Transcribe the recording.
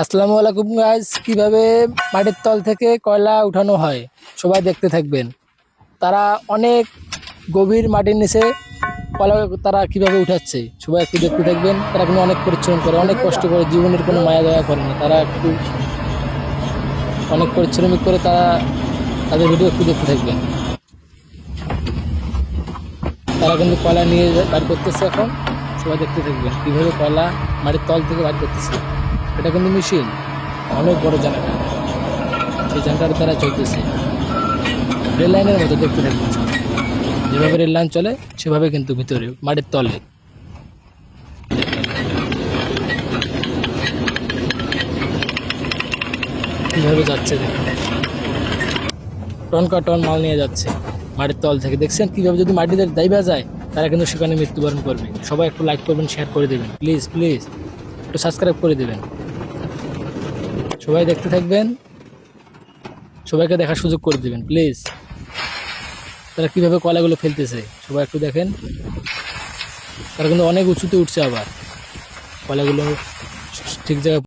আসসালামু আলাইকুম গাইজ কীভাবে মাটির তল থেকে কয়লা উঠানো হয়? সবাই দেখতে থাকবেন। তারা অনেক গভীর মাটির নিচে কয়লা তারা কীভাবে উঠাচ্ছে, সবাই একটু দেখতে থাকবেন। তারা কিন্তু অনেক পরিশ্রম করে, অনেক কষ্ট করে, জীবনের কোনো মায়া দয়া করে না। তারা একটু অনেক পরিশ্রমিক করে তারা তাদের ভিডিও একটু দেখতে থাকবেন। তারা কিন্তু কয়লা নিয়ে বার করতেছে এখন। সবাই দেখতে থাকবেন কীভাবে কয়লা মাটির তল থেকে বার করতেছে। এটা কিন্তু মেশিন। অনেক বড় জেনারেটর সেই জেনারেটার দ্বারা চলতেছে। রেল লাইনের মতো দেখতে থাকবেন যেভাবে রেল লাইন চলে, সেভাবে কিন্তু ভিতরে মাটির তলে। কীভাবে যাচ্ছে দেখুন। টন কা টন মাল নিয়ে যাচ্ছে। মাটির তল থেকে দেখছেন? কীভাবে যদি মাটিতে দাইবা যায়, তারা কিন্তু সেখানে মৃত্যুবরণ করবে। সবাই একটু লাইক করবেন শেয়ার করে দেবেন। প্লিজ প্লিজ একটু সাবস্ক্রাইব করে দেবেন। সবাই দেখতে থাকবেন। সবাইকে দেখার সুযোগ করে দেবেন প্লিজ তারা কীভাবে কলাগুলো ফেলতেছে, সবাই একটু দেখেন। তারা কিন্তু অনেক উঁচুতে উঠছে আবার। কলাগুলো ঠিক জায়গায়